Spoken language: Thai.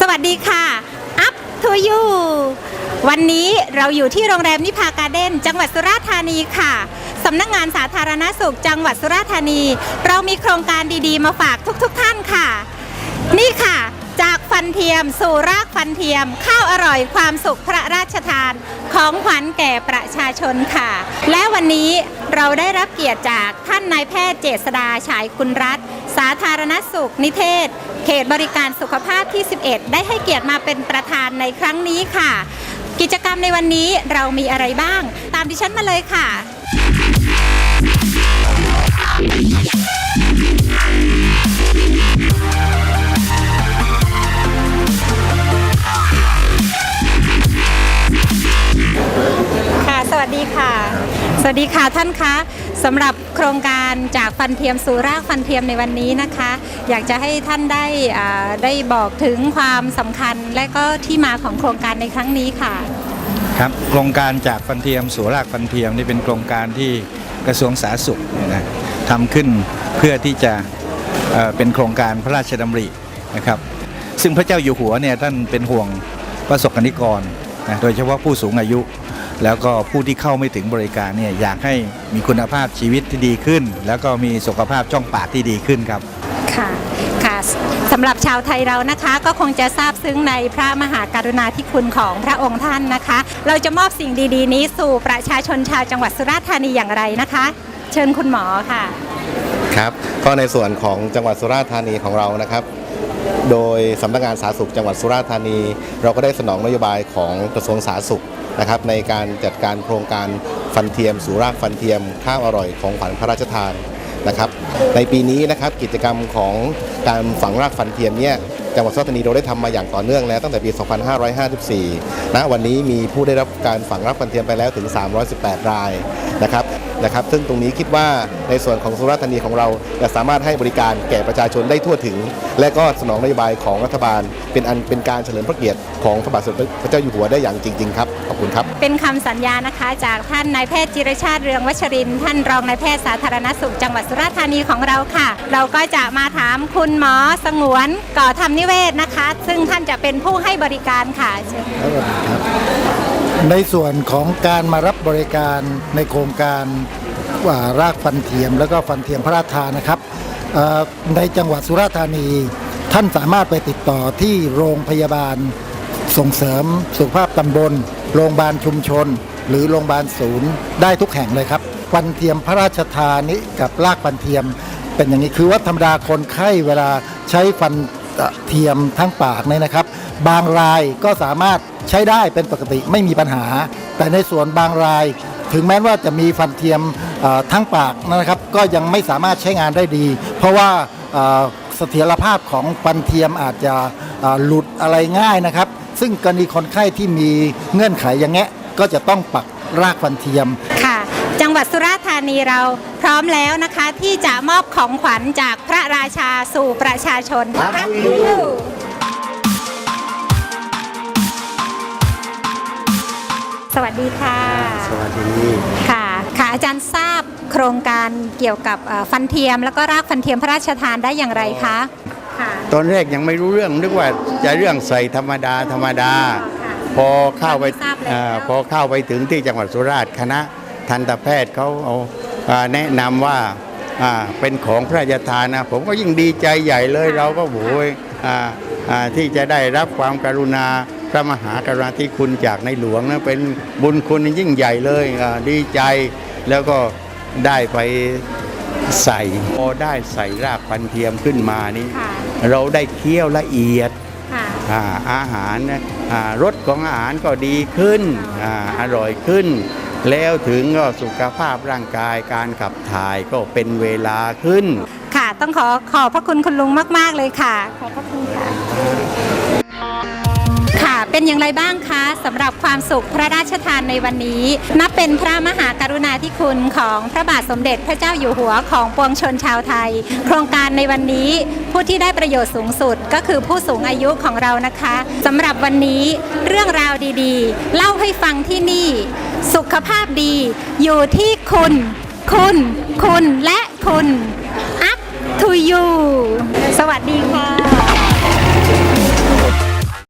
สวัสดีค่ะ Up to you วันนี้เราอยู่ที่โรงแรมนิพาการ์เด้นจังหวัดสุราษฎร์ธานีค่ะสำนักงานสาธารณสุขจังหวัดสุราษฎร์ธานี เรามีโครงการดีๆ มาฝากทุกๆทท่านค่ะ มสู่รากฟันเทียม ข้าวอร่อยความสุขพระราชทาน ของขวัญแก่ประชาชนค่ะ และวันนี้เราได้รับเกียรติจากท่านนายแพทย์เจษดาฉายกุลรัตสาธารณสุขนิเทศ เขตบริการสุขภาพที่ 11 ได้ให้เกียรติมาเป็นประธานในครั้งนี้ค่ะ กิจกรรมในวันนี้เรามีอะไรบ้าง ตามดิฉันมาเลยค่ะ วัสดีค่ะท่านคะสำหรับโครงการจากฟันเทียมสู่รากฟันเทียมในวันนี้นะคะ อยากจะให้ท่านได้ได้บอกถึงความสำคัญและก็ที่มาของโครงการในครั้งนี้ค่ะครับโครงการจากฟันเทียมสู่รากฟันเทียมนี่เป็นโครงการที่กระทรวงสาธารณสุขนะทำขึ้นเพื่อที่จะเอ่อเป็นโครงการพระราชดำรินะครับ ซึ่งพระเจ้าอยู่หัวเนี่ยท่านเป็นห่วงประสบกนิกร นะโดยเฉพาะผู้สูงอายุ แล้วก็ผู้ที่เข้าไม่ถึงบริการเนี่ยอยากให้มีคุณภาพชีวิตที่ดีขึ้น แล้วก็มีสุขภาพช่องปากที่ดีขึ้นครับค่ะค่ะสำหรับชาวไทยเรานะคะก็คงจะทราบซึ้งในพระมหากรุณาธิคุณของพระองค์ท่านนะคะ เราจะมอบสิ่งดีๆ นี้สู่ประชาชนชาวจังหวัดสุราษฎร์ธานีอย่างไรนะคะ เชิญคุณหมอค่ะ ครับก็ในส่วนของจังหวัดสุราษฎร์ธานีของเรานะครับ โดยสำนักงานสาธารณสุขจังหวัดสุราษฎร์ธานี เราก็ได้สนองนโยบายของกระทรวงสาธารณสุขนะครับในการจัดการโครงการฟันเทียมสูรากฟันเทียม ข้าวอร่อยของขวัญพระราชทานนะครับในปีนี้นะครับกิจกรรมของการฝังรากฟันเทียมเนี่ยจังหวัดสุราษฎร์ธานีเราได้ทำมาอย่างต่อเนื่องแล้วตั้งแต่ปี 2554 ณ วันนี้มีผู้ได้รับการฝังรากฟันเทียมไปแล้วถึง 318 รายนะครับ นะครับซึ่งตรงนี้คิดว่าในส่วนของสุราษฎร์ธานีของเราจะสามารถให้บริการแก่ประชาชนได้ทั่วถึง และก็สนองนโยบายของรัฐบาล เป็นอันเป็นการเฉลิมพระเกียรติของพระบาทสมเด็จพระเจ้าอยู่หัวได้อย่างจริง ๆ ครับขอบคุณครับ เป็นคำสัญญานะคะ จากท่านนายแพทย์จิรชาติเรืองวัชรินทร์ท่านรองนายแพทย์สาธารณสุขจังหวัดสุราษฎร์ธานีของเราค่ะ เราก็จะมาถามคุณหมอสงวนก่อธรรมนิเวศนะคะ ซึ่งท่านจะเป็นผู้ให้บริการค่ะเชิญ ในส่วนของการมารับบริการในโครงการว่ารากฟันเทียม แล้วก็ฟันเทียมพระราชทานนะครับในจังหวัดสุราษฎร์ธานี ท่านสามารถไปติดต่อที่โรงพยาบาลส่งเสริมสุขภาพตำบล โรงพยาบาลชุมชน หรือโรงพยาบาลศูนย์ได้ทุกแห่งเลยครับฟันเทียมพระราชทานนี้กับรากฟันเทียม เป็นอย่างนี้คือว่าธรรมดาคนไข้เวลาใช้ฟัน เทียมทั้งปากเนี่ยนะครับ บางรายก็สามารถใช้ได้เป็นปกติไม่มีปัญหา แต่ในส่วนบางราย ถึงแม้ว่าจะมีฟันเทียมทั้งปากนะครับ ก็ยังไม่สามารถใช้งานได้ดี เพราะว่าเสถียรภาพของฟันเทียมอาจจะหลุดอะไรง่ายนะครับ ซึ่งกรณีคนไข้ที่มีเงื่อนไขอย่างเงี้ยก็จะต้องปักรากฟันเทียมค่ะ งหวัดสุราษฎร์ธานีเราพร้อมแล้วนะคะที่จะมอบของขวัญจากพระราชาสู่ประชาชนครับสวัสดีค่ะ สวัสดีค่ะ ค่ะอาจารย์ทราบโครงการเกี่ยวกับเอ่อฟันเทียม แล้วก็รากฟันเทียมพระราชทานได้อย่างไรคะค่ะตอนแรกยังไม่รู้เรื่องนึกว่าจะเรื่องใส่ธรรมดาธรรมดาค่ะพอเข้าไปทราบแล้วอ่าพอเข้าไปถึงที่จังหวัดสุราษฎร์คณะ ทันตแพทย์เขาเอาอ่าแนะนำว่าอ่าเป็นของพระราชทานนะผมก็ยิ่งดีใจใหญ่เลยเราก็โวยอ่าอ่าที่จะได้รับความกรุณาพระมหากรุณาธิคุณจากในหลวงนะเป็นบุญคุณยิ่งใหญ่เลยอ่าดีใจแล้วก็ได้ไปใส่พอได้ใส่รากพันเทียมขึ้นมานี่ค่ะเราได้เคี้ยวละเอียดค่ะอาอาหารนะอ่ารสของอาหารก็ดีขึ้นอาอร่อยขึ้น แล้วถึงก็สุขภาพร่างกายการขับถ่ายก็เป็นเวลาขึ้น ค่ะ ต้องขอขอบพระคุณคุณลุงมาก ๆ เลยค่ะ ขอบพระคุณค่ะ ค่ะ เป็นอย่างไรบ้างคะสำหรับความสุขพระราชทานในวันนี้ นับเป็นพระมหากรุณาธิคุณของพระบาทสมเด็จพระเจ้าอยู่หัวของปวงชนชาวไทย โครงการในวันนี้ผู้ที่ได้ประโยชน์สูงสุดก็คือผู้สูงอายุของเรานะคะสำหรับวันนี้เรื่องราวดีๆ เล่าให้ฟังที่นี่ สุขภาพดี อยู่ที่คุณ คุณ คุณและคุณ up to you สวัสดีค่ะ